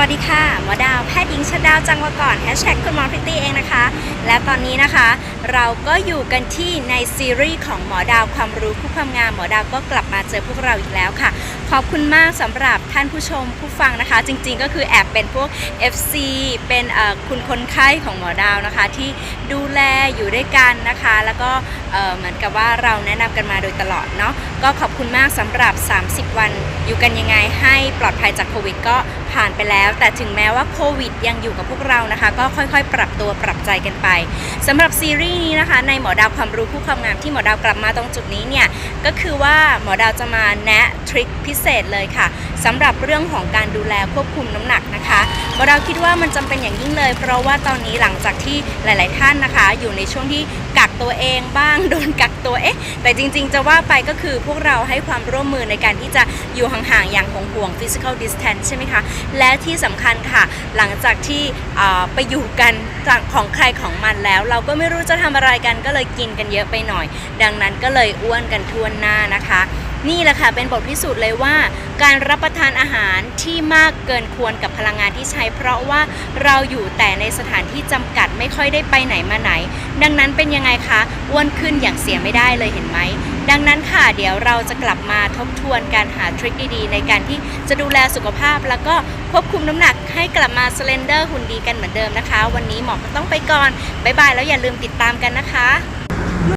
วัสดีค่ะ หมอดาวแพทย์หญิงชดาวจังวก่อนแฮชแท็กคุณหมอพริตตี้เองนะคะ และตอนนี้นะคะ เราก็อยู่กันที่ในซีรีส์ของหมอดาวความรู้คู่ความงามหมอดาวก็กลับมาเจอพวกเราอีกแล้วค่ะ ขอบคุณมากสำหรับ ท่านผู้ชมผู้ฟังนะคะ จริงๆก็คือแอบเป็นพวก FC เป็นคุณคนไข้ของหมอดาวนะคะ ที่ดูแลอยู่ด้วยกันนะคะ แล้วก็เอ่อเหมือนกับว่าเราแนะนำกันมาโดยตลอดเนาะก็ขอบคุณมากสำหรับ 30 วันอยู่กันยังไงให้ปลอดภัยจากโควิดก็ผ่านไปแล้ว แต่ถึงแม้ว่าโควิดยังอยู่กับพวกเรานะคะ ก็ค่อยๆ ปรับตัวปรับใจกันไปสำหรับซีรีส์นี้นะคะในหมอดาวความรู้คู่ความงามที่หมอดาวกลับมาตรงจุดนี้เนี่ยก็คือว่าหมอดาวจะมาแนะทริคพิเศษเลยค่ะสำหรับกับเรื่องของการดูแลควบคุมน้ำหนักนะคะเราคิดว่ามันจำเป็นอย่างยิ่งเลย เพราะว่าตอนนี้หลังจากที่หลาย ๆ ท่านนะคะ อยู่ในช่วงที่ กักตัวเองบ้างโดนกักตัวเอ๊ะแต่จริง ๆ จะว่าไปก็คือพวกเราให้ความร่วมมือในการที่จะอยู่ห่างๆอย่างห่วงๆ physical distance ใช่ไหมคะ และที่สำคัญค่ะ หลังจากที่อ่าไปอยู่กันของใครของมันแล้ว เราก็ไม่รู้จะทำอะไรกันก็เลยกินกันเยอะไปหน่อย ดังนั้นก็เลยอ้วนกันทั่วหน้านะคะ นี่แหละค่ะเป็นบทพิสูจน์เลยว่า การรับประทานอาหารที่มากเกินควรกับพลังงานที่ใช้ เพราะว่าเราอยู่แต่ในสถานที่จำกัดไม่ค่อยได้ไปไหนมาไหน ดังนั้นเป็นยังไงคะอ้วนขึ้นอย่างเสียไม่ได้เลยเห็นไหม ดังนั้นค่ะ เดี๋ยวเราจะกลับมาทบทวนการหาทริคดีๆ ในการที่จะดูแลสุขภาพ แล้วก็ควบคุมน้ำหนักให้กลับมาสเลนเดอร์หุ่นดีกันเหมือนเดิมนะคะ วันนี้หมอก็ต้องไปก่อนบ๊ายบายแล้วอย่าลืมติดตามกันนะคะ